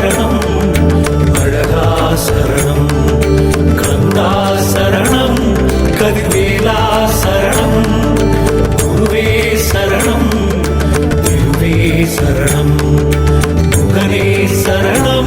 சரணம் அழகா சரணம் கந்தா சரணம் கதிர்வேலா சரணம் குருவே சரணம் திருவே சரணம் முகனே சரணம்.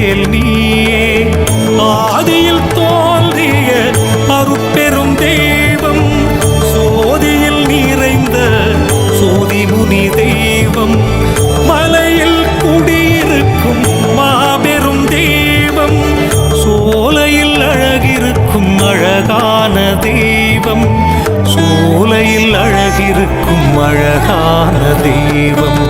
மேல் நீயே ஆதியில் தோன்றிய அருட்பெரும் தெய்வம் சோதியில் நிறைந்த சோதி முனி தெய்வம் மலையில் குடியிருக்கும் மாபெரும் தெய்வம் சோலையில் அழகிருக்கும் அழகான தெய்வம் சோலையில் அழகிருக்கும் அழகான தெய்வம்.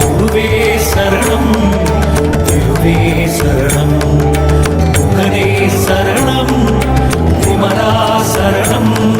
குருவே சரணம் திருவே சரணம். முகனே சரணம் விமலா சரணம்.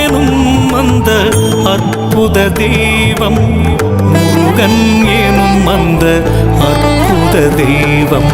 அந்த அற்புத தெய்வம். முருகன் எனும் அந்த அற்புத தெய்வம்.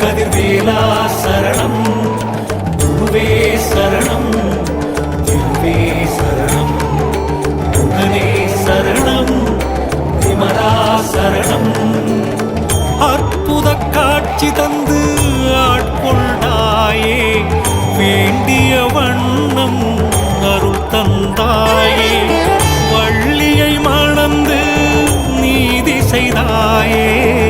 கதிர்வேலா சரணம். குருவே சரணம். திருவே சரணம். முகனே சரணம். விமலா சரணம். அற்புத காட்சி தந்து ஆட்கொண்டாயே வேண்டிய வண்ணம் அருள் தந்தாயே. வள்ளியை மணந்து நீதி செய்தாயே.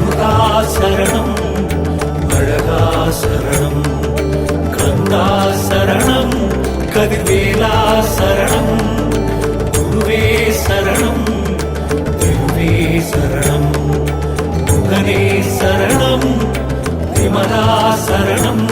முருகா சரணம் அழகா சரணம் கந்தா சரணம் கதிர்வேலா சரணம் குருவே சரணம் திருவே சரணம் முகனே சரணம் விமலா சரணம்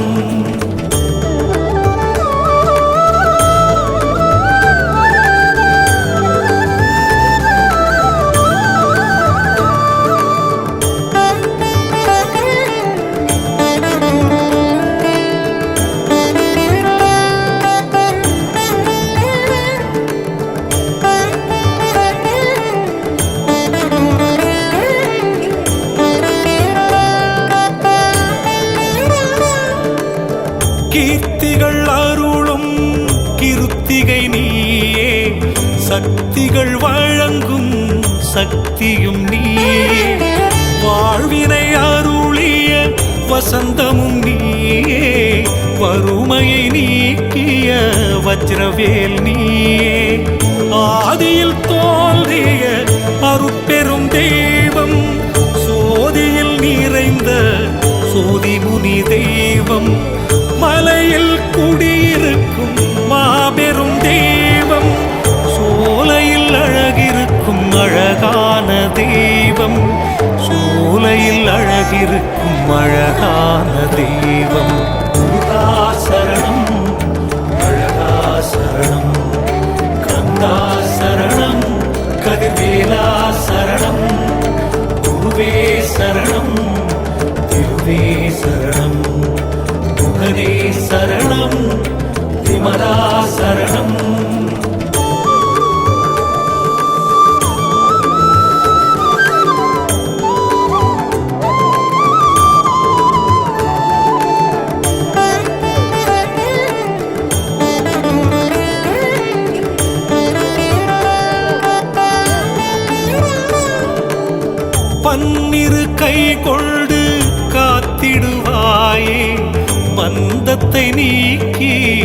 கீர்த்திகள் அருளும் கிருத்திகை நீயே. சக்திகள் வழங்கும் சக்தியும் நீயே. வாழ்வினை அருளிய வசந்தமும் நீயே. வறுமையை நீக்கிய வஜ்ரவேல் நீயே. ஆதியில் சோலையில் அழகான தெய்வம். சரணம் அழகா சரணம் கந்தா சரணம் கதிர்வேலா சரணம் குருவே சரணம் திருவே சரணம் முகனே சரணம் விமலா சரணம் பன்னிரு கை கொண்டு காத்திடுவாயே. பந்தத்தை நீக்கி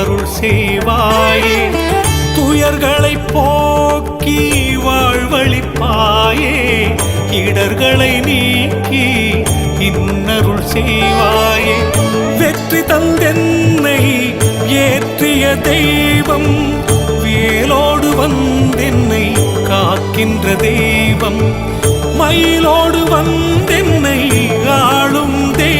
அருள் செய்வாயே. துயர்களை போக்கி வாழ்வழிப்பாயே. இடர்களை நீக்கி இன்னருள் செய்வாயே. வெற்றி தந்தென்னை ஏற்றிய தெய்வம் வேலோடு வந்தென்னை காக்கின்ற தெய்வம். மயிலோடு வந்தென்னை ஆளும் தே